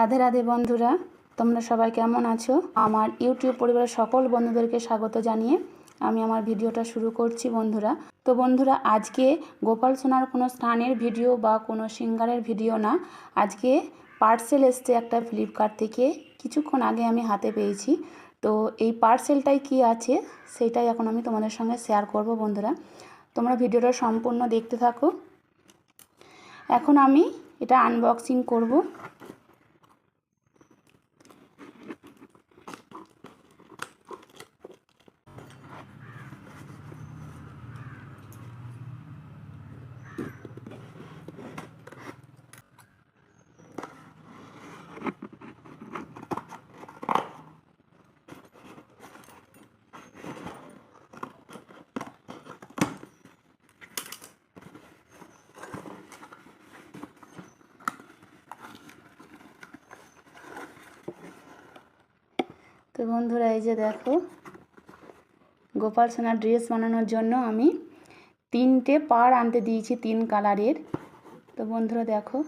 রাধে রাধে বন্ধুরা, তোমরা সবাই কেমন আছো? আমার ইউটিউব পরিবারের সকল বন্ধুদেরকে স্বাগত জানিয়ে আমি আমার ভিডিওটা শুরু করছি বন্ধুরা। তো বন্ধুরা, আজকে গোপাল সোনার কোনো স্থানের ভিডিও বা কোনো সিঙ্গারের ভিডিও না। আজকে পার্সেল এসছে একটা ফ্লিপকার্ট থেকে, কিছুক্ষণ আগে আমি হাতে পেয়েছি। তো এই পার্সেলটাই কি আছে, সেটাই এখন আমি তোমাদের সঙ্গে শেয়ার করব বন্ধুরা। তোমরা ভিডিওটা সম্পূর্ণ দেখতে থাকো। এখন আমি এটা আনবক্সিং করব। তো বন্ধুরা, এই যে দেখো, গোপাল সোনার ড্রেস বানানোর জন্য আমি তিনটে পাড় আনতে দিয়েছি তিন কালারের। তো বন্ধুরা, দেখো,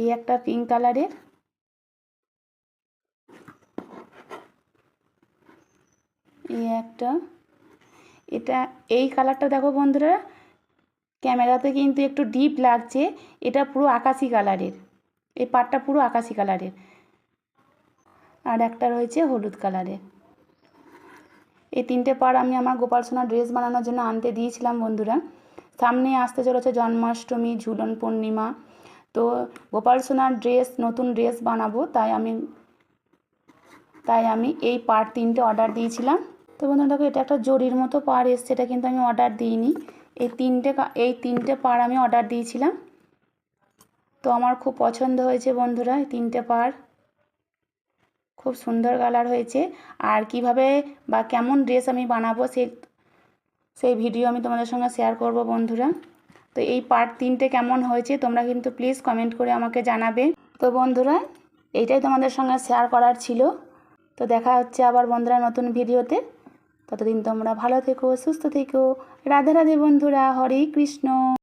এই একটা পিঙ্ক কালারের, এই একটা, এটা, এই কালারটা দেখো বন্ধুরা, ক্যামেরাতে কিন্তু একটু ডিপ লাগছে, এটা পুরো আকাশি কালারের, এই পাটটা পুরো আকাশি কালারের। আর একটা রয়েছে হলুদ কালারের। এই তিনটে পাড় আমি আমার গোপাল সোনার ড্রেস বানানোর জন্য আনতে দিয়েছিলাম বন্ধুরা। সামনে আসতে চলেছে জন্মাষ্টমী, ঝুলন পূর্ণিমা। তো গোপাল সোনার ড্রেস, নতুন ড্রেস বানাবো, তাই আমি তাই আমি এই পাড় তিনটে অর্ডার দিয়েছিলাম। তো বন্ধুরা, দেখো, এটা একটা জরির মতো পাড় এসছে, এটা কিন্তু আমি অর্ডার দিইনি। এই তিনটে এই তিনটে পাড় আমি অর্ডার দিয়েছিলাম। তো আমার খুব পছন্দ হয়েছে বন্ধুরা, এই তিনটে পাড়। খুব সুন্দর কালার হয়েছে। আর কীভাবে বা কেমন ড্রেস আমি বানাবো সেই সেই ভিডিও আমি তোমাদের সঙ্গে শেয়ার করব বন্ধুরা। তো এই পার্ট তিনটে কেমন হয়েছে তোমরা কিন্তু প্লিজ কমেন্ট করে আমাকে জানাবে। তো বন্ধুরা, এইটাই তোমাদের সঙ্গে শেয়ার করার ছিল। তো দেখা হচ্ছে আবার বন্ধুরা নতুন ভিডিওতে ততদিন তোমরা ভালো থেকো, সুস্থ থেকো। রাধে রাধে বন্ধুরা, হরে কৃষ্ণ।